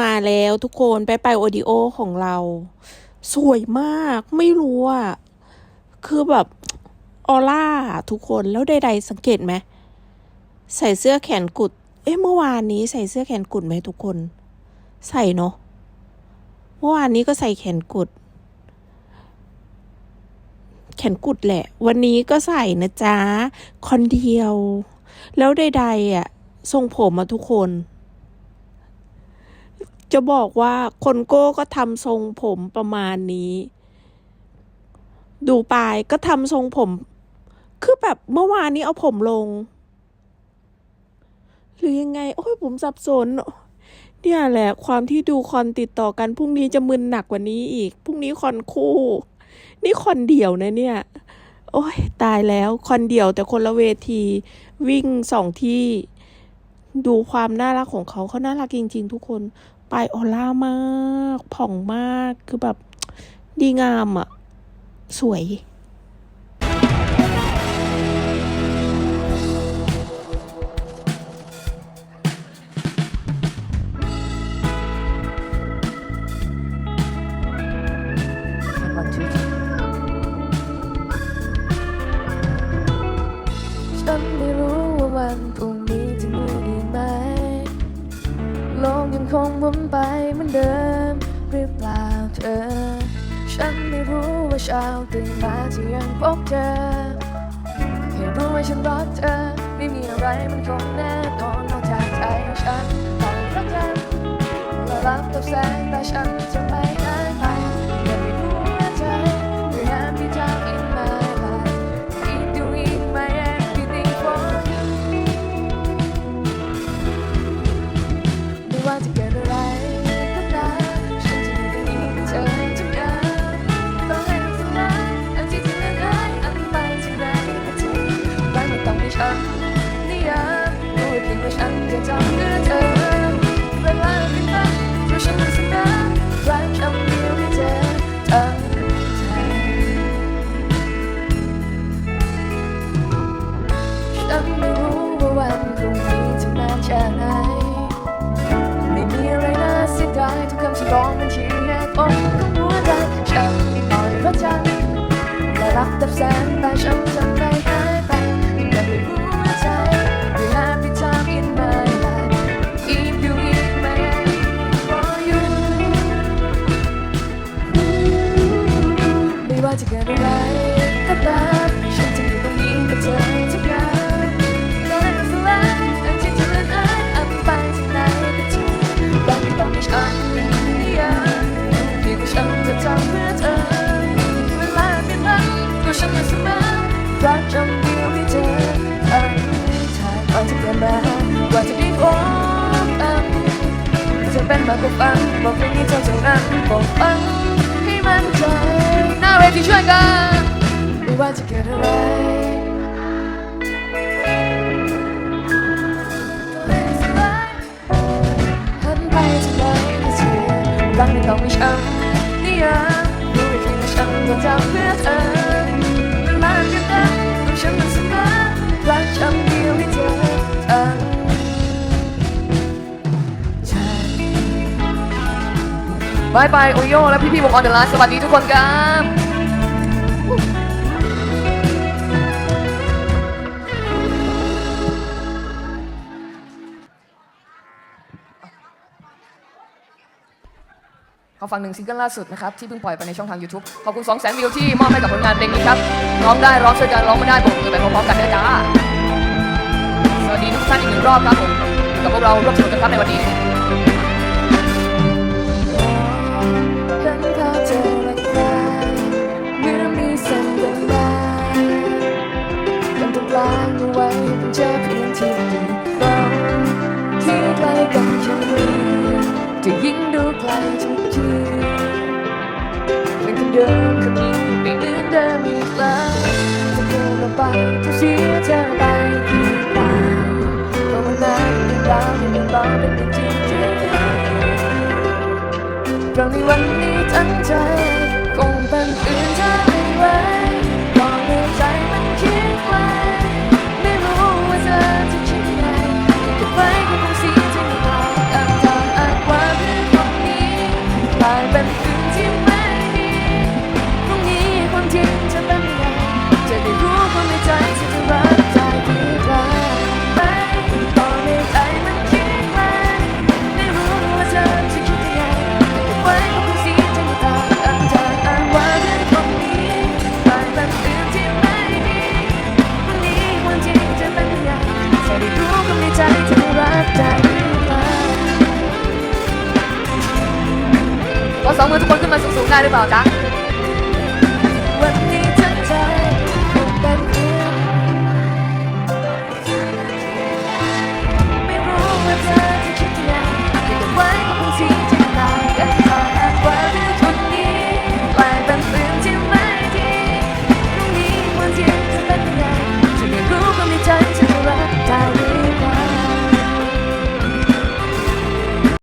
มาแล้วทุกคนไปไปโอดิโอของเรา สวยมากไม่รู้อะ คือแบบออร่าทุกคนแล้วใดๆสังเกตไหม ใส่เสื้อแขนกุด เอ๊ะเมื่อวานนี้ใส่เสื้อแขนกุดไหมทุกคน ใส่เนาะเมื่อวานนี้ก็ใส่แขนกุด แขนกุดแหละ วันนี้ก็ใส่นะจ๊ะคนเดียว แล้วใดๆอะ ทรงผมมาทุกคน จะบอกว่าคนโก้ก็ทำทรงผมประมาณนี้ ดูปลายก็ทำทรงผม คือแบบเมื่อวานนี้เอาผมลง หรือยังไง โอ้ยผมสับสน เนี่ยแหละความที่ดูคอนติดต่อกันพรุ่งนี้จะมึนหนักกว่านี้อีก พรุ่งนี้คอนคู่ นี่คอนเดี่ยวนะเนี่ย โอ้ยตายแล้วคอนเดี่ยวแต่คนละเวทีวิ่งสองที่ดูความน่ารักของเขาเขาน่ารักจริง ๆ ทุกคน ปลายออร่ามากผ่องมากคือแบบดีงามอะ่ะสวย One, two, three. งคงหมุนไปเหมือนเดิมหรือเปล่าเธอ ฉันไม่รู้ว่าเช้าตื่นมาจะยังพบเธอแค่รู้ว่าฉันรักเธอ ไม่มีอะไรมันคงแน่นอนนอกจากใจฉันต้องรักเธอและรับกับแสงแต่ฉันจะไม่ ฉันนิยามรู้เพียงว่าฉันจะจำเพื่อเธอเวลาไม่ฟังเพราะฉันมันสัญญารักคำเดียวให้เธอทั้งใจฉันไม่รู้ว่าวันพรุ่งนี้จะนานแค่ไหนไม่มีอะไรน่าเสียดายทุกคำที่ร้องมันชี้แง่ปมของหัวใจฉันไม่อ่อนเพระจันและรักดับแสงแต่ฉัน ว่าจะเกิดอะไรก็ตามฉันจะอยู่ตรงนี้กับเธอทุกอย่างตอนนั้นสลายอันที่เธอนั้นอ้ายอันไปจากไหนก็เธอรักไม่ต้องให้ฉันนิยามเพียงแต่ฉันจะทำเพื่อเธอเวลาเปลี่ยนไปก็ฉันไม่สามารถรักจำเดียวให้เธอทั้งทางก่อนจะเปลี่ยนแปลงกว่าจะได้พบกันจะเป็นมากกว่าฝันบอกเพลงนี้เท่านั้นบอกฟังให้มั่นใจ เวทีช่วยกันไม่ว่าจะเกิดอะไรหันไปที่ไหนก็เธอรักไม่ต้องมีฉันนิยามรู้เพียงว่าฉันจะทำเพื่อเธอมันมากเกินไปต้องฉันมันสำคัญรักคำเดียวให้เธอทั้งบายบายโอโยและพี่ๆวงออนเดอะไลน์สวัสดีทุกคนครับ ขอฟังหนึ่งซิงเกิลล่าสุดนะครับ ที่เพิ่งปล่อยไปในช่องทาง YouTube ขอบคุณ 2 0 0 0 0 0วิวที่มอบให้กับผลงานเพลงนี้ครับร้องได้ร้องช่วยกันร้องไม่ได้บอกมือไปพร้อมๆกันนะจ้าสวัสดีทุกท่านอีกหนึ่งรอบครับผมอยู่กับพวกเราร่วมสนุกกันครับในวันนี้เห็นภาพเธอละลานมือมีสันเดินด้เป็นตรงกลางเอาไว้เป็นเจ้าเพียงที่ดียวเราที่ใกล้กันแค่นี้จะยิ่งดูไกลทุกทีเป็นคน เดิมคำนี้ไม่เหมือนเดิมอีกแล้วจะเกินไปจะเสียเธอไปกี่ตาเพราะวันนั้นเรื่องราวในเรื่องราเป็นจริงจริงเราในวัน สองมือทุกคนขึ้นมาสูงๆได้หรือเปล่าจ๊ะ